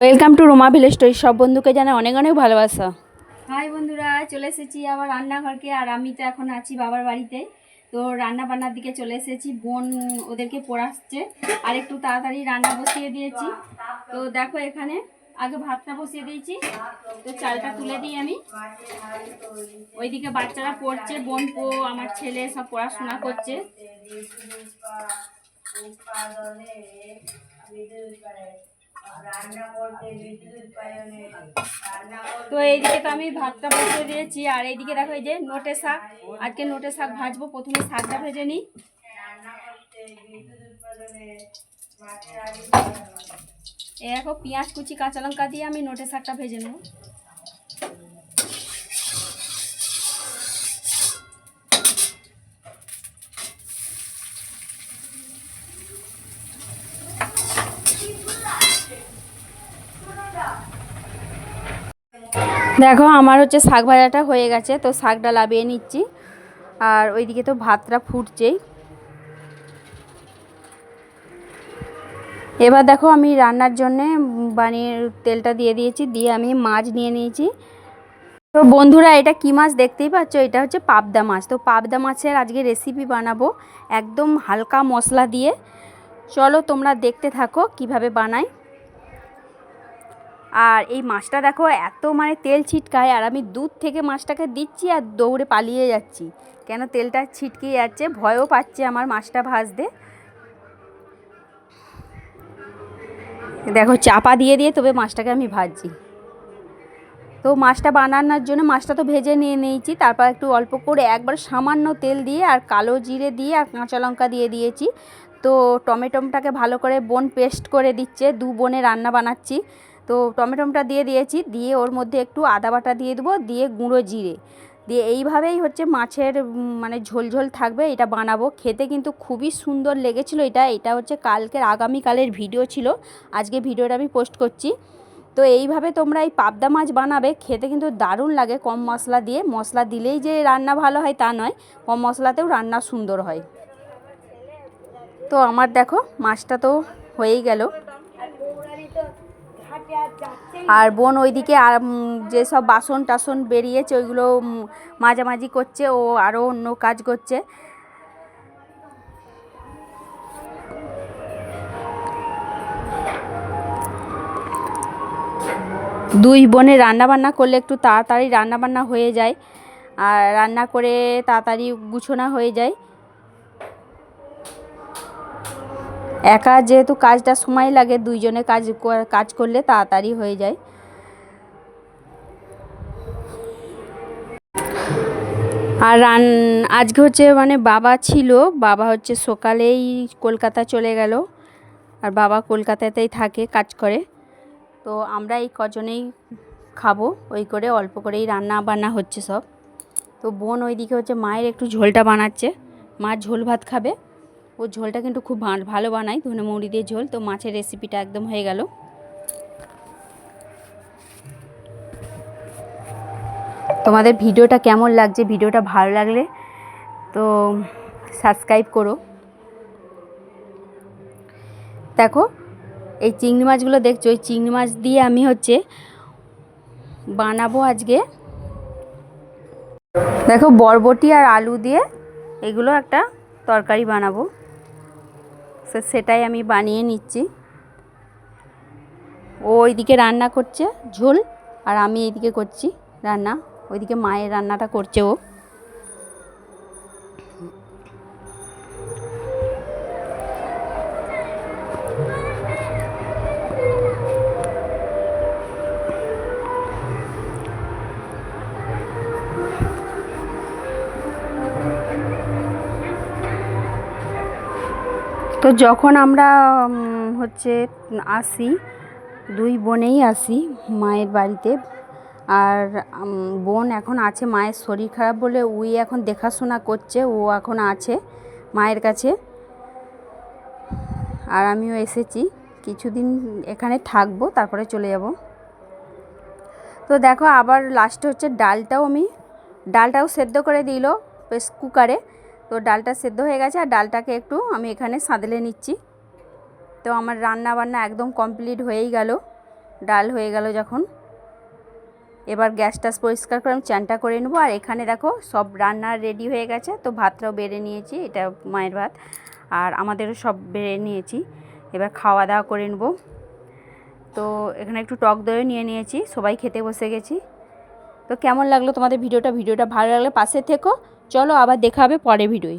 Welcome to Roma village story সব বন্ধুকে জানাই অনেক অনেক ভালোবাসা। হাই বন্ধুরা, চলে এসেছি আবার রান্নাঘরকে। আর আমি তো এখন আছি বাবার বাড়িতে। তো রান্না বান্নার দিকে চলে এসেছি। বোন ওদেরকে পড়াচ্ছে। আর একটু তাড়াতাড়ি রান্না বসিয়ে দিয়েছি। তো দেখো এখানে আগে ভাতটা বসিয়ে দিয়েছি। তো চালটা তুলে দিই আমি। ওইদিকে বাচ্চারা পড়ছে। বোন পো আমার ছেলে সব পড়াশোনা করছে। তো এইদিকে তো আমি ভাতটা বসিয়ে দিয়েছি আর এইদিকে দেখো এই যে নোটে শাক। আজকে নোটে শাক ভাজবো প্রথমে শাকটা ভেজে নিই। এ দেখো পেঁয়াজ কুচি কাঁচা লঙ্কা দিয়ে আমি নোটে শাকটা ভেজে নেব। দেখো, আমার হচ্ছে শাক ভাজাটা হয়ে গেছে, তো শাকটা লাবিয়ে নিচ্ছি। আর ওইদিকে তো ভাতটা ফুটছেই। এবার দেখো, আমি রান্নার জন্যে বানিয়ে তেলটা দিয়ে দিয়েছি, দিয়ে আমি মাছ নিয়ে নিয়েছি। তো বন্ধুরা, এটা কি মাছ দেখতেই পাচ্ছ? এটা হচ্ছে পাবদা মাছ। তো পাবদা মাছের আজকে রেসিপি বানাবো, একদম হালকা মশলা দিয়ে। চলো তোমরা দেখতে থাকো কীভাবে বানাই। আর এই মাছটা দেখো, এত মানে তেল ছিটকায় আর আমি দুধ থেকে মাছটাকে দিচ্ছি আর দৌড়ে পালিয়ে যাচ্ছি। কেন তেলটা ছিটকে যাচ্ছে, ভয়ও পাচ্ছে আমার মাছটা ভাজতে। দেখো, চাপা দিয়ে দিয়ে তবে মাছটাকে আমি ভাজছি। তো মাছটা বানানোর জন্য মাছটা তো ভেজে নিয়ে নিয়েছি, তারপর একটু অল্প করে একবার সামান্য তেল দিয়ে আর কালো জিরে দিয়ে আর কাঁচা লঙ্কা দিয়ে দিয়েছি। তো টমেটোমটাকে ভালো করে বোন পেস্ট করে দিচ্ছে, দু বোনে রান্না বানাচ্ছি। তো টমেটোমটা দিয়ে দিয়েছি, দিয়ে ওর মধ্যে একটু আদা বাটা দিয়ে দেবো, দিয়ে গুঁড়ো জিরে। দিয়ে এইভাবেই হচ্ছে মাছের মানে ঝোল ঝোল থাকবে, এটা বানাবো। খেতে কিন্তু খুবই সুন্দর লেগেছিলো এটা এটা হচ্ছে কালকের আগামীকালের ভিডিও ছিল। আজকে ভিডিওটা আমি পোস্ট করছি। তো এইভাবে তোমরা এই পাবদা মাছ বানাবে, খেতে কিন্তু দারুণ লাগে কম মশলা দিয়ে। মশলা দিলেই যে রান্না ভালো হয় তা নয়, কম মশলাতেও রান্না সুন্দর হয়। তো আমার দেখো, মাছটা তো হয়েই গেল। আর বোন ওইদিকে যেসব বাসন টাসন বেরিয়েছে, ওইগুলো মাঝামাঝি করছে, ও আরও অন্য কাজ করছে। দুই বোনে রান্না বান্না করলে একটু তাড়াতাড়ি রান্না বান্না হয়ে যায়, আর রান্না করে তাড়াতাড়ি গুছোনা হয়ে যায়। একা যেহেতু কাজটা সময় লাগে, দুইজনে কাজ কাজ করলে তাড়াতাড়ি হয়ে যায়। আর রান, আজকে হচ্ছে মানে বাবা ছিল, বাবা হচ্ছে সকালেই কলকাতা চলে গেল। আর বাবা কলকাতাতেই থাকে, কাজ করে। তো আমরা এই কজনেই খাব, ওই করে অল্প করেই রান্না বান্না হচ্ছে সব। তো বোন ওইদিকে হচ্ছে মায়ের একটু ঝোলটা বানাচ্ছে, মা ঝোল ভাত খাবে। ও ঝোলটা কিন্তু খুব ভালো বানায়, ধনে মৌরি দিয়ে ঝোল। তো মাছের রেসিপিটা একদম হয়ে গেল। তোমাদের ভিডিওটা কেমন লাগছে? ভিডিওটা ভালো লাগলে তো সাবস্ক্রাইব করো। দেখো, এই চিংড়ি মাছগুলো দেখছ? ওই চিংড়ি মাছ দিয়ে আমি হচ্ছে বানাবো আজকে। দেখো, বরবটি আর আলু দিয়ে এগুলো একটা তরকারি বানাবো। তো সেটাই আমি বানিয়ে নিচ্ছি। ও ওইদিকে রান্না করছে ঝোল আর আমি এইদিকে করছি রান্না। ওইদিকে মায়ের রান্নাটা করছে ও। তো যখন আমরা হচ্ছে আসি, দুই বোনেই আসি মায়ের বাড়িতে, আর বোন এখন আছে, মায়ের শরীর খারাপ বলে উই এখন দেখাশোনা করছে, ও এখন আছে মায়ের কাছে। আর আমিও এসেছি, কিছুদিন এখানে থাকব, তারপরে চলে যাব। তো দেখো, আবার লাস্টে হচ্ছে ডালটাও আমি, ডালটাও সেদ্ধ করে দিল প্রেস কুকারে তো ডালটা সেদ্ধ হয়ে গেছে আর ডালটাকে একটু আমি এখানে সাঁতলে নিচ্ছি। তো আমার রান্না বান্না একদম কমপ্লিট হয়েই গেল। ডাল হয়ে গেল যখন। এবার গ্যাস টাস পরিষ্কার করে আমি চানটা করে নেব। আর এখানে দেখো সব রান্না রেডি হয়ে গেছে। তো ভাতটাও বেড়ে নিয়েছি, এটা মায়ের ভাত। আর আমাদেরও সব বেড়ে নিয়েছি। এবার খাওয়া দাওয়া করে নেব। তো এখানে একটু টক দইও নিয়ে নিয়েছি। সবাই খেতে বসে গেছি। তো কেমন লাগল তোমাদের ভিডিওটা? ভিডিওটা ভালো লাগলে পাশে থেকো। চলো আবার দেখা হবে পরে ভিডিওয়।